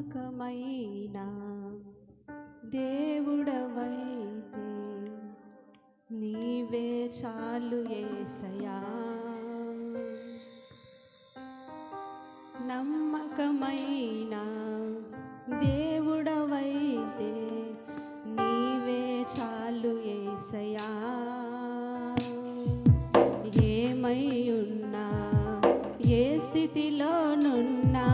నమ్మకమైన దేవుడవైతే నీవే చాలు ఏసయా. నమ్మకమైన దేవుడవైతే నీవే చాలు ఏసయా. ఏమై ఉన్నా ఏ స్థితిలోనున్నా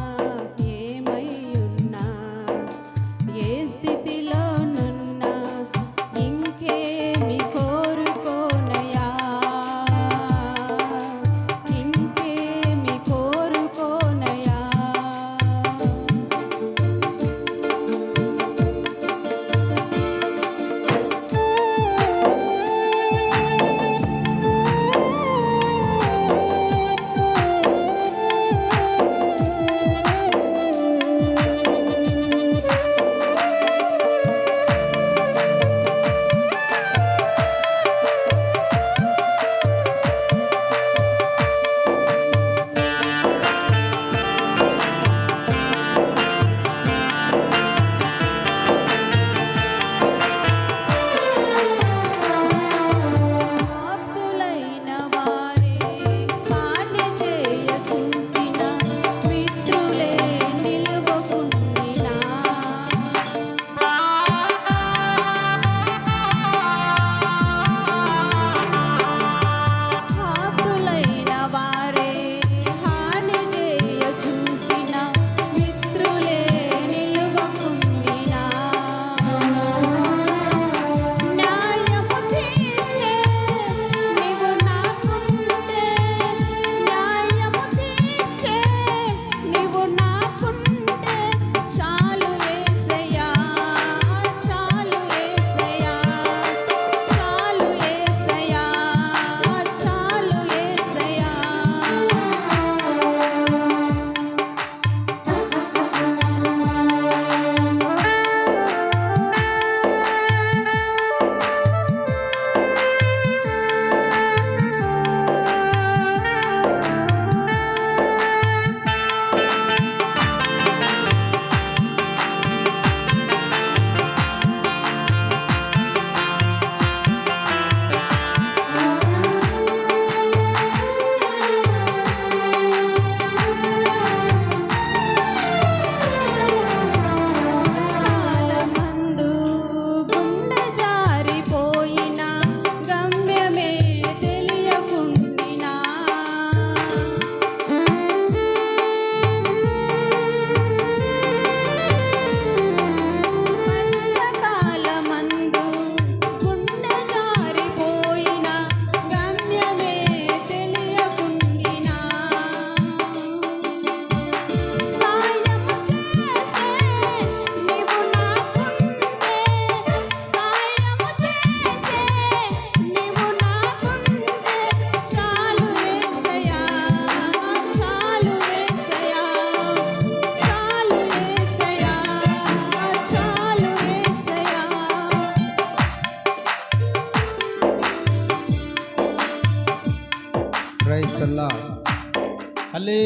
Shabbat. பிரைஸ் எல்லாம் ஹலே